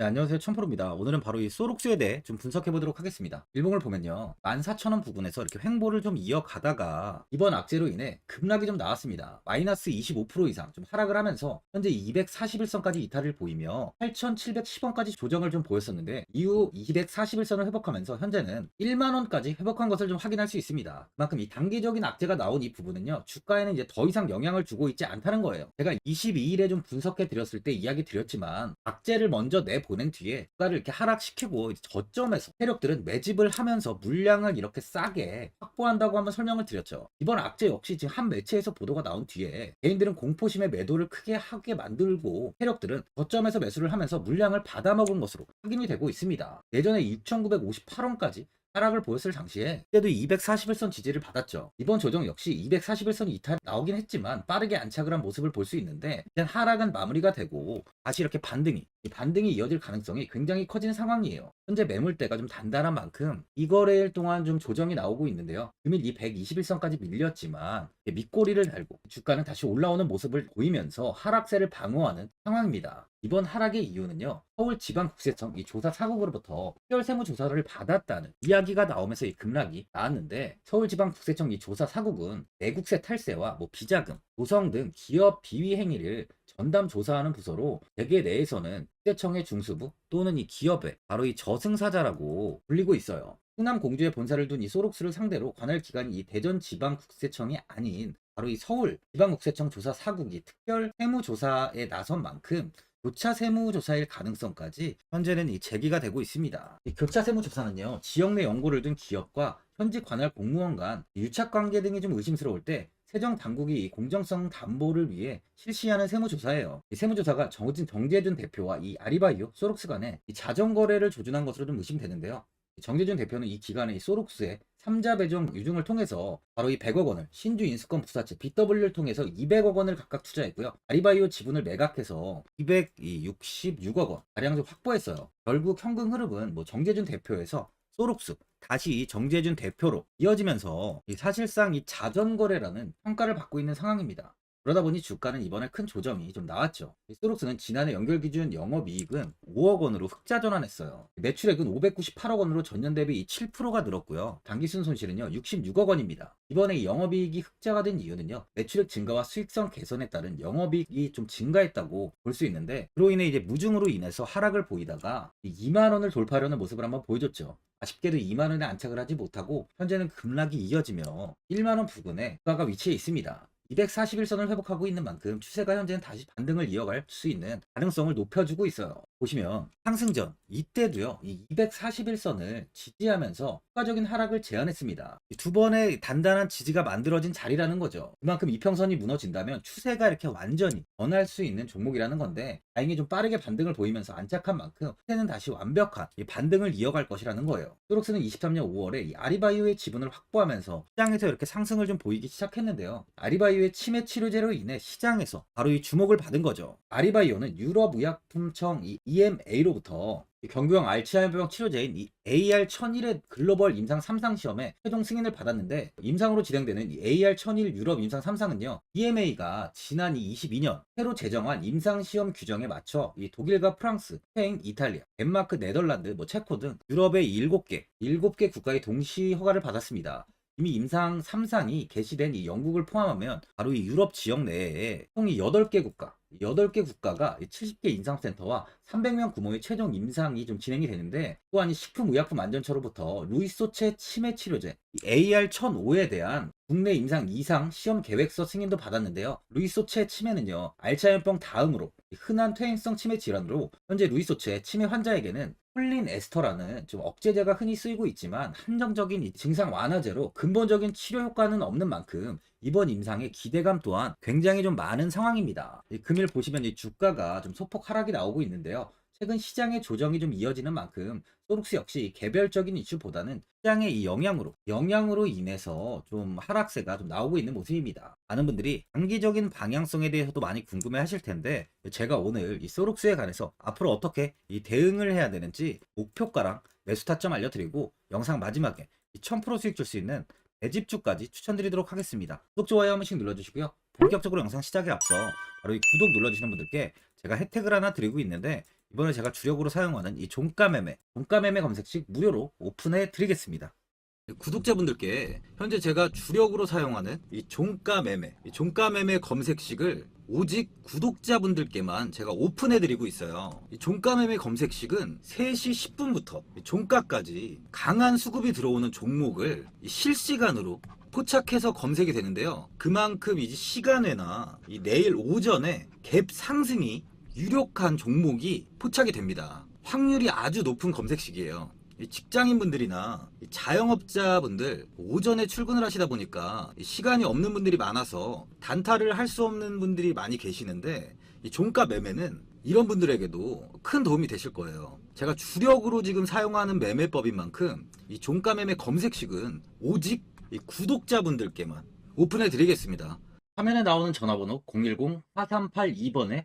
네, 안녕하세요. 천프로입니다. 오늘은 바로 이 소록스에 대해 좀 분석해 보도록 하겠습니다. 일봉을 보면요. 14,000원 부근에서 이렇게 횡보를 좀 이어가다가 이번 악재로 인해 급락이 좀 나왔습니다. 마이너스 25% 이상 좀 하락을 하면서 현재 241선까지 이탈을 보이며 8,710원까지 조정을 좀 보였었는데 이후 241선을 회복하면서 현재는 1만원까지 회복한 것을 좀 확인할 수 있습니다. 그만큼 이 단기적인 악재가 나온 이 부분은요. 주가에는 이제 더 이상 영향을 주고 있지 않다는 거예요. 제가 22일에 좀 분석해 드렸을 때 이야기 드렸지만 악재를 먼저 내보 낸 뒤에 주가를 이렇게 하락시키고 저점에서 세력들은 매집을 하면서 물량을 이렇게 싸게 확보한다고 한번 설명을 드렸죠. 이번 악재 역시 지금 한 매체에서 보도가 나온 뒤에 개인들은 공포심에 매도를 크게 하게 만들고 세력들은 저점에서 매수를 하면서 물량을 받아먹은 것으로 확인이 되고 있습니다. 예전에 6,958원까지 하락을 보였을 당시에 그때도 241선 지지를 받았죠. 이번 조정 역시 241선 이탈 나오긴 했지만 빠르게 안착을 한 모습을 볼 수 있는데 일단 하락은 마무리가 되고 다시 이렇게 반등이 이 반등이 이어질 가능성이 굉장히 커진 상황이에요. 현재 매물대가 좀 단단한 만큼 이 거래일 동안 좀 조정이 나오고 있는데요. 금일 이 121선까지 밀렸지만 밑꼬리를 달고 주가는 다시 올라오는 모습을 보이면서 하락세를 방어하는 상황입니다. 이번 하락의 이유는요. 서울지방국세청 이 조사 사국으로부터 특별 세무조사를 받았다는 이야기가 나오면서 이 급락이 나왔는데 서울지방국세청 이 조사 사국은 내국세 탈세와 뭐 비자금, 도성 등 기업 비위 행위를 전담 조사하는 부서로 대개 내에서는 국세청의 중수부 또는 이 기업의 바로 이 저승사자라고 불리고 있어요. 충남 공주에 본사를 둔 이 소록스를 상대로 관할 기관이 이 대전 지방국세청이 아닌 바로 이 서울 지방국세청 조사 사국이 특별 세무조사에 나선 만큼 교차 세무조사일 가능성까지 현재는 이 제기가 되고 있습니다. 이 교차 세무조사는요, 지역 내 연고를 둔 기업과 현직 관할 공무원 간 유착 관계 등이 좀 의심스러울 때 세정 당국이 이 공정성 담보를 위해 실시하는 세무조사예요. 이 세무조사가 정진 정재준 대표와 이 아리바이오 소록스 간에 이 자정 거래를 조준한 것으로 좀 의심되는데요. 정재준 대표는 이 기간에 이 소록스의 3자 배정 유증을 통해서 바로 이 100억 원을 신주 인수권 부사채 BW를 통해서 200억 원을 각각 투자했고요. 아리바이오 지분을 매각해서 266억 원 가량 좀 확보했어요. 결국 현금 흐름은 뭐 정재준 대표에서 소록스 다시 정재준 대표로 이어지면서 이 사실상 이 자전거래라는 평가를 받고 있는 상황입니다. 그러다 보니 주가는 이번에 큰 조정이 좀 나왔죠. 이 소록스는 지난해 연결 기준 영업이익은 5억 원으로 흑자 전환했어요. 매출액은 598억 원으로 전년 대비 7%가 늘었고요. 당기순 손실은요 66억 원입니다. 이번에 이 영업이익이 흑자가 된 이유는요 매출액 증가와 수익성 개선에 따른 영업이익이 좀 증가했다고 볼 수 있는데 그로 인해 이제 무증으로 인해서 하락을 보이다가 2만 원을 돌파하려는 모습을 한번 보여줬죠. 아쉽게도 2만 원에 안착을 하지 못하고 현재는 급락이 이어지며 1만 원 부근에 주가가 위치해 있습니다. 241선을 회복하고 있는 만큼 추세가 현재는 다시 반등을 이어갈 수 있는 가능성을 높여주고 있어요. 보시면 상승전 이때도요 이 241선을 지지하면서 추가적인 하락을 제한했습니다. 두 번의 단단한 지지가 만들어진 자리라는 거죠. 그만큼 이평선이 무너진다면 추세가 이렇게 완전히 변할 수 있는 종목이라는 건데 다행히 좀 빠르게 반등을 보이면서 안착한 만큼 추세는 다시 완벽한 이 반등을 이어갈 것이라는 거예요. 소록스는 23년 5월에 이 아리바이오의 지분을 확보하면서 시장에서 이렇게 상승을 좀 보이기 시작했는데요. 아리바이오 의 치매 치료제로 인해 시장에서 바로 이 주목을 받은 거죠. 아리바이오는 유럽 의약품청 이 EMA로부터 경구형 알츠하이머병 치료제인 이 AR1001의 글로벌 임상 3상 시험에 최종 승인을 받았는데 임상으로 진행되는 이 AR1001 유럽 임상 3상은요 EMA가 지난 22년 새로 제정한 임상 시험 규정에 맞춰 이 독일과 프랑스, 스페인, 이탈리아, 덴마크, 네덜란드, 뭐 체코 등 유럽의 7개, 7개 국가의 동시 허가를 받았습니다. 이미 임상 3상이 개시된 이 영국을 포함하면 바로 이 유럽 지역 내에 총이 8개 국가, 8개 국가가 70개 임상센터와 300명 규모의 최종 임상이 좀 진행이 되는데 또한 이 식품의약품 안전처로부터 루이소체 치매 치료제 AR1005에 대한 국내 임상 2상 시험 계획서 승인도 받았는데요. 루이소체 치매는요. 알츠하이머병 다음으로 흔한 퇴행성 치매 질환으로 현재 루이소체 치매 환자에게는 콜린 에스터라는 좀 억제제가 흔히 쓰이고 있지만 한정적인 이 증상 완화제로 근본적인 치료 효과는 없는 만큼 이번 임상의 기대감 또한 굉장히 좀 많은 상황입니다. 이 금일 보시면 이 주가가 좀 소폭 하락이 나오고 있는데요. 최근 시장의 조정이 좀 이어지는 만큼 소록스 역시 개별적인 이슈보다는 시장의 이 영향으로 영향으로 인해서 좀 하락세가 좀 나오고 있는 모습입니다. 많은 분들이 장기적인 방향성에 대해서도 많이 궁금해 하실 텐데 제가 오늘 이 소록스에 관해서 앞으로 어떻게 이 대응을 해야 되는지 목표가랑 매수 타점 알려드리고 영상 마지막에 1000% 수익 줄 수 있는 대집주까지 추천드리도록 하겠습니다. 구독, 좋아요 한 번씩 눌러주시고요. 본격적으로 영상 시작에 앞서 바로 이 구독 눌러주시는 분들께 제가 혜택을 하나 드리고 있는데 이번에 제가 주력으로 사용하는 이 종가 매매, 종가 매매 검색식 무료로 오픈해 드리겠습니다. 구독자분들께 현재 제가 주력으로 사용하는 이 종가 매매, 이 종가 매매 검색식을 오직 구독자분들께만 제가 오픈해드리고 있어요. 이 종가 매매 검색식은 3시 10분부터 종가까지 강한 수급이 들어오는 종목을 이 실시간으로 포착해서 검색이 되는데요. 그만큼 이제 시간에나 이 내일 오전에 갭 상승이 유력한 종목이 포착이 됩니다. 확률이 아주 높은 검색식이에요. 이 직장인분들이나 이 자영업자분들 오전에 출근을 하시다 보니까 이 시간이 없는 분들이 많아서 단타를 할 수 없는 분들이 많이 계시는데 이 종가 매매는 이런 분들에게도 큰 도움이 되실 거예요. 제가 주력으로 지금 사용하는 매매법인 만큼 이 종가 매매 검색식은 오직 이 구독자분들께만 오픈해 드리겠습니다. 화면에 나오는 전화번호 010-4382번에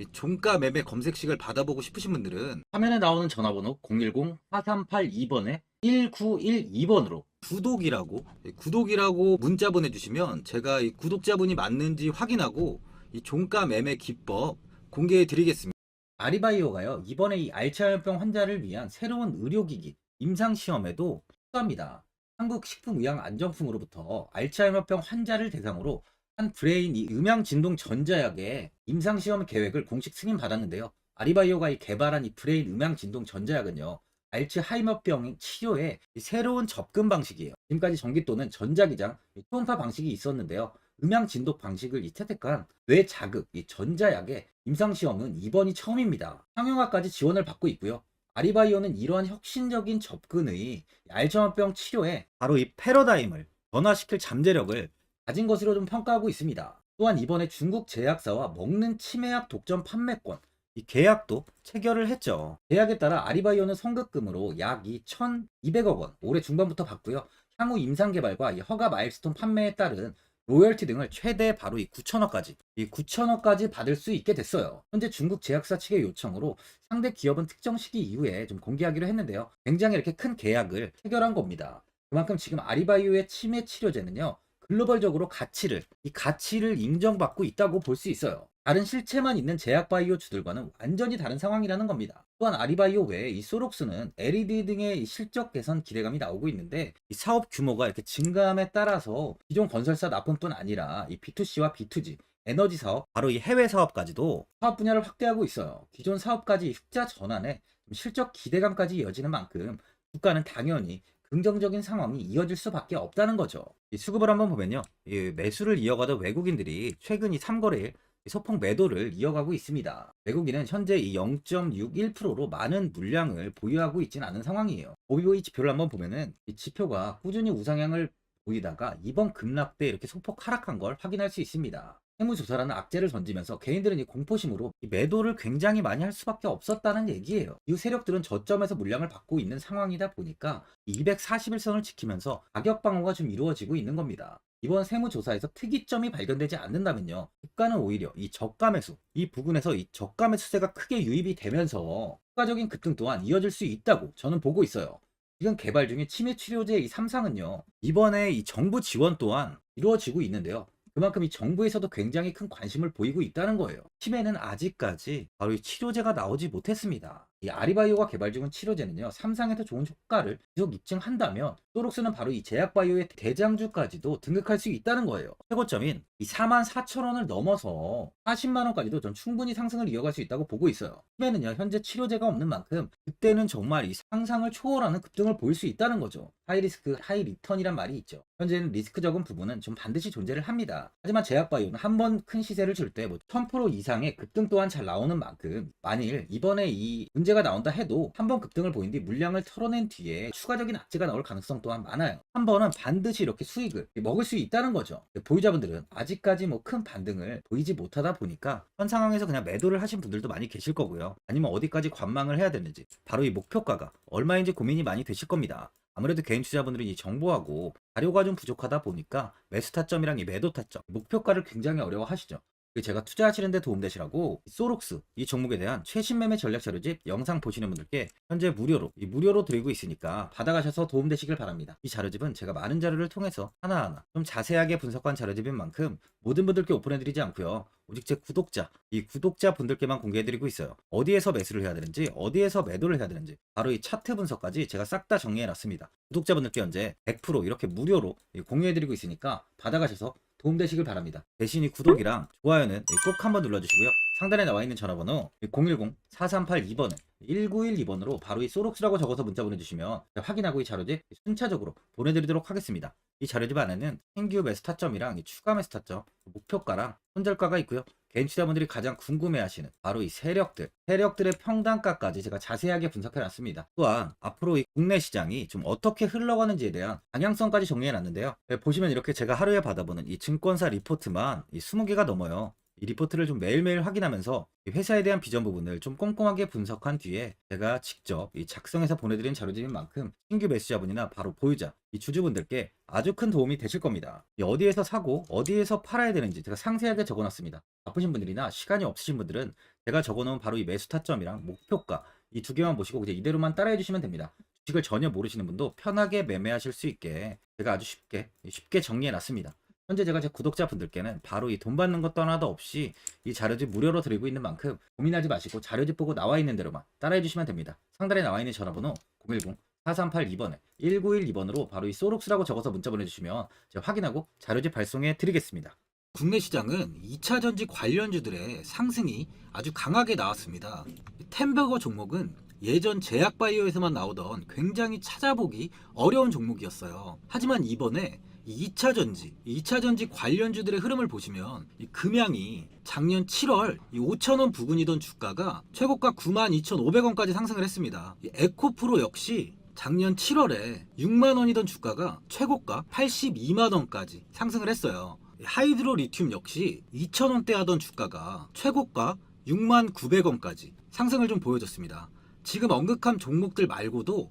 이 종가 매매 검색식을 받아보고 싶으신 분들은 화면에 나오는 전화번호 010-4382번에 1912번으로 구독이라고 이 구독이라고 문자 보내주시면 제가 이 구독자분이 맞는지 확인하고 이 종가 매매 기법 공개해 드리겠습니다. 아리바이오가요 이번에 이 알츠하이머병 환자를 위한 새로운 의료기기 임상 시험에도 투자합니다. 한국식품의약안정품으로부터 알츠하이머병 환자를 대상으로 한 브레인 이 음향 진동 전자약의 임상 시험 계획을 공식 승인 받았는데요. 아리바이오가 이 개발한 이 브레인 음향 진동 전자약은요. 알츠하이머병 치료의 이 새로운 접근 방식이에요. 지금까지 전기 또는 전자기장, 이 초음파 방식이 있었는데요. 음향 진동 방식을 이 채택한 뇌 자극, 이 전자약의 임상 시험은 이번이 처음입니다. 상용화까지 지원을 받고 있고요. 아리바이오는 이러한 혁신적인 접근의 알츠하이머병 치료에 바로 이 패러다임을 변화시킬 잠재력을 가진 것으로 좀 평가하고 있습니다. 또한 이번에 중국 제약사와 먹는 치매약 독점 판매권 이 계약도 체결을 했죠. 계약에 따라 아리바이오는 선급금으로 약 2,200억 원 올해 중반부터 받고요. 향후 임상 개발과 이 허가 마일스톤 판매에 따른 로열티 등을 최대 바로 이 9천억까지 이 9천억까지 받을 수 있게 됐어요. 현재 중국 제약사 측의 요청으로 상대 기업은 특정 시기 이후에 좀 공개하기로 했는데요. 굉장히 이렇게 큰 계약을 체결한 겁니다. 그만큼 지금 아리바이오의 치매 치료제는요. 글로벌적으로 가치를 이 가치를 인정받고 있다고 볼 수 있어요. 다른 실체만 있는 제약 바이오 주들과는 완전히 다른 상황이라는 겁니다. 또한 아리바이오 외에 이 소록스는 LED 등의 이 실적 개선 기대감이 나오고 있는데 이 사업 규모가 이렇게 증가함에 따라서 기존 건설사 납품뿐 아니라 이 B2C와 B2G 에너지 사업, 바로 이 해외 사업까지도 사업 분야를 확대하고 있어요. 기존 사업까지 흑자 전환에 실적 기대감까지 이어지는 만큼 국가는 당연히 긍정적인 상황이 이어질 수밖에 없다는 거죠. 이 수급을 한번 보면요. 이 매수를 이어가던 외국인들이 최근 이 3거래일 소폭 매도를 이어가고 있습니다. 외국인은 현재 이 0.61%로 많은 물량을 보유하고 있지는 않은 상황이에요. OBOE 지표를 한번 보면은 이 지표가 꾸준히 우상향을 보이다가 이번 급락 때 이렇게 소폭 하락한 걸 확인할 수 있습니다. 세무조사라는 악재를 던지면서 개인들은 이 공포심으로 이 매도를 굉장히 많이 할 수밖에 없었다는 얘기예요. 이 세력들은 저점에서 물량을 받고 있는 상황이다 보니까 241선을 지키면서 가격 방어가 좀 이루어지고 있는 겁니다. 이번 세무조사에서 특이점이 발견되지 않는다면요. 국가는 오히려 이 저가 매수, 이 부분에서 이 저가 매수세가 크게 유입이 되면서 추가적인 급등 또한 이어질 수 있다고 저는 보고 있어요. 지금 개발 중인 치매 치료제 이 3상은요. 이번에 이 정부 지원 또한 이루어지고 있는데요. 그만큼 이 정부에서도 굉장히 큰 관심을 보이고 있다는 거예요. 치매는 아직까지 바로 이 치료제가 나오지 못했습니다. 이 아리바이오가 개발 중인 치료제는요, 삼상에서 좋은 효과를 계속 입증한다면, 소록스는 바로 이 제약바이오의 대장주까지도 등극할 수 있다는 거예요. 최고점인 이 4만 4천 원을 넘어서 40만 원까지도 전 충분히 상승을 이어갈 수 있다고 보고 있어요. 치매는요, 현재 치료제가 없는 만큼, 그때는 정말 이 상상을 초월하는 급등을 보일 수 있다는 거죠. 하이리스크, 하이리턴이란 말이 있죠. 현재는 리스크 적은 부분은 좀 반드시 존재를 합니다. 하지만 제약바이오는 한 번 큰 시세를 줄 때 뭐 1000% 이상의 급등 또한 잘 나오는 만큼 만일 이번에 이 문제 가 나온다 해도 한 번 급등을 보인 뒤 물량을 털어낸 뒤에 추가적인 악재가 나올 가능성 또한 많아요. 한 번은 반드시 이렇게 수익을 먹을 수 있다는 거죠. 보유자분들은 아직까지 뭐 큰 반등을 보이지 못하다 보니까 현 상황에서 그냥 매도를 하신 분들도 많이 계실 거고요. 아니면 어디까지 관망을 해야 되는지 바로 이 목표가가 얼마인지 고민이 많이 되실 겁니다. 아무래도 개인 투자분들은 이 정보하고 자료가 좀 부족하다 보니까 매수 타점이랑 이 매도 타점, 목표가를 굉장히 어려워하시죠. 그리고 제가 투자하시는 데 도움되시라고 이 소록스 이 종목에 대한 최신 매매 전략 자료집 영상 보시는 분들께 현재 무료로 이 무료로 드리고 있으니까 받아가셔서 도움되시길 바랍니다. 이 자료집은 제가 많은 자료를 통해서 하나하나 좀 자세하게 분석한 자료집인 만큼 모든 분들께 오픈해드리지 않고요. 오직 제 구독자, 이 구독자 분들께만 공개해드리고 있어요. 어디에서 매수를 해야 되는지, 어디에서 매도를 해야 되는지, 바로 이 차트 분석까지 제가 싹 다 정리해놨습니다. 구독자분들께 현재 100% 이렇게 무료로 공유해드리고 있으니까 받아가셔서 도움되시길 바랍니다. 대신 이 구독이랑 좋아요는 꼭 한번 눌러주시고요. 상단에 나와 있는 전화번호 010-4382번에 1912번으로 바로 이 소록스라고 적어서 문자 보내주시면 확인하고 이 자료집 순차적으로 보내드리도록 하겠습니다. 이 자료집 안에는 신규 매수 타점이랑 이 추가 매수 타점, 목표가랑 손절가가 있고요. 개인 투자분들이 가장 궁금해하시는 바로 이 세력들, 세력들의 평단가까지 제가 자세하게 분석해놨습니다. 또한 앞으로 이 국내 시장이 좀 어떻게 흘러가는지에 대한 방향성까지 정리해놨는데요. 네, 보시면 이렇게 제가 하루에 받아보는 이 증권사 리포트만 이 20개가 넘어요. 이 리포트를 좀 매일매일 확인하면서 이 회사에 대한 비전 부분을 좀 꼼꼼하게 분석한 뒤에 제가 직접 이 작성해서 보내드린 자료집인 만큼 신규 매수자분이나 바로 보유자, 이 주주분들께 아주 큰 도움이 되실 겁니다. 이 어디에서 사고 어디에서 팔아야 되는지 제가 상세하게 적어놨습니다. 바쁘신 분들이나 시간이 없으신 분들은 제가 적어놓은 바로 이 매수 타점이랑 목표가 이 두 개만 보시고 이제 이대로만 따라해 주시면 됩니다. 주식을 전혀 모르시는 분도 편하게 매매하실 수 있게 제가 아주 쉽게 쉽게 정리해 놨습니다. 현재 제가 제 구독자분들께는 바로 이 돈 받는 것도 하나도 없이 이 자료집 무료로 드리고 있는 만큼 고민하지 마시고 자료집 보고 나와 있는 대로만 따라해 주시면 됩니다. 상단에 나와 있는 전화번호 010 4382번에 1912번으로 바로 이 소록스라고 적어서 문자 보내주시면 제가 확인하고 자료집 발송해 드리겠습니다. 국내 시장은 2차 전지 관련주들의 상승이 아주 강하게 나왔습니다. 템버거 종목은 예전 제약바이오에서만 나오던 굉장히 찾아보기 어려운 종목이었어요. 하지만 이번에 2차 전지, 2차 전지 관련주들의 흐름을 보시면 이 금양이 작년 7월 5천원 부근이던 주가가 최고가 92,500원까지 상승을 했습니다. 이 에코프로 역시 작년 7월에 6만 원이던 주가가 최고가 82만 원까지 상승을 했어요. 하이드로 리튬 역시 2,000원대 하던 주가가 최고가 6만 900원까지 상승을 좀 보여줬습니다. 지금 언급한 종목들 말고도